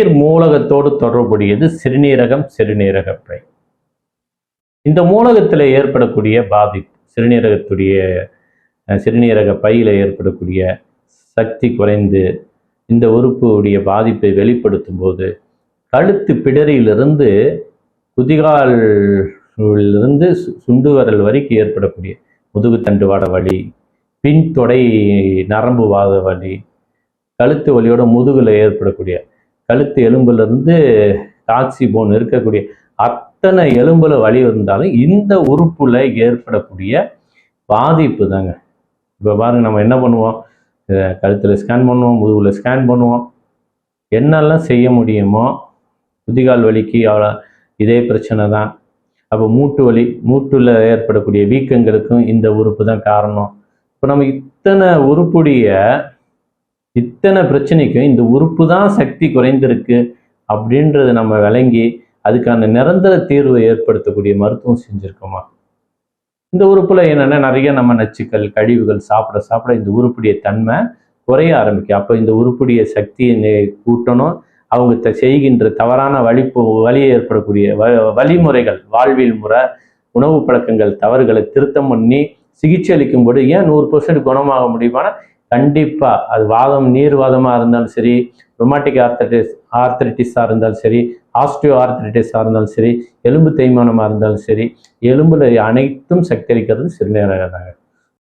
நீர் மூலகத்தோடு தொடர்புடையது சிறுநீரகம் சிறுநீரக பை இந்த மூலகத்தில் ஏற்படக்கூடிய பாதிப்பு சிறுநீரகத்துடைய சிறுநீரக பையில் ஏற்படக்கூடிய சக்தி குறைந்து இந்த உறுப்புடைய பாதிப்பை வெளிப்படுத்தும் போது கழுத்து பிடரியிலிருந்து குதிகாலிலிருந்து சுண்டு வரல் வரைக்கும் ஏற்படக்கூடிய முதுகுத்தண்டு வாட வலி பின் தொடை நரம்பு வாத வலி கழுத்து வலியோட முதுகில் ஏற்படக்கூடிய கழுத்து எலும்புலேருந்து டாக்ஸி போன் இருக்கக்கூடிய அத்தனை எலும்பில் வலி இருந்தாலும் இந்த உறுப்பில் ஏற்படக்கூடிய பாதிப்பு தாங்க. இப்போ பாருங்கள் நம்ம என்ன பண்ணுவோம்? கழுத்தில் ஸ்கேன் பண்ணுவோம் முதுகில் ஸ்கேன் பண்ணுவோம். என்னெல்லாம் செய்ய முடியுமோ புதிகால் வலிக்கு அவ்வளோ இதே பிரச்சனை தான். அப்போ மூட்டு வலி மூட்டில் ஏற்படக்கூடிய வீக்கங்களுக்கும் இந்த உறுப்பு தான் காரணம். இப்போ நம்ம இத்தனை உறுப்புடைய இத்தனை பிரச்சனைக்கும் இந்த உறுப்பு தான் சக்தி குறைந்திருக்கு அப்படின்றத நம்ம விளங்கி அதுக்கான நிரந்தர தீர்வை ஏற்படுத்தக்கூடிய மருத்துவம் செஞ்சுருக்கோமா? இந்த உறுப்புல என்னென்னா நிறைய நம்ம நச்சுக்கள் கழிவுகள் சாப்பிட சாப்பிட இந்த உறுப்புடைய தன்மை குறைய ஆரம்பிக்கும். அப்போ இந்த உறுப்புடைய சக்தியை கூட்டணும். அவங்க த- செய்கின்ற தவறான வழிப்பு வழியை ஏற்படக்கூடிய வ- வழிமுறைகள் வாழ்வியல் முறை உணவு பழக்கங்கள் தவறுகளை திருத்தம் பண்ணி சிகிச்சை அளிக்கும்போது ஏன் நூறு பர்சன்ட் குணமாக முடியுமானா கண்டிப்பாக அது வாதம் நீர்வாதமாக இருந்தாலும் சரி ரொமாட்டிக் ஆர்த்தடிஸ் ஆர்த்தரைட்டிஸாக இருந்தாலும் சரி ஆஸ்டியோ ஆர்த்தரைட்டிஸாக இருந்தாலும் சரி எலும்பு தேய்மானமாக இருந்தாலும் சரி எலும்புல அனைத்தும் சக்தரிக்கிறது சிறுநீரக தாங்க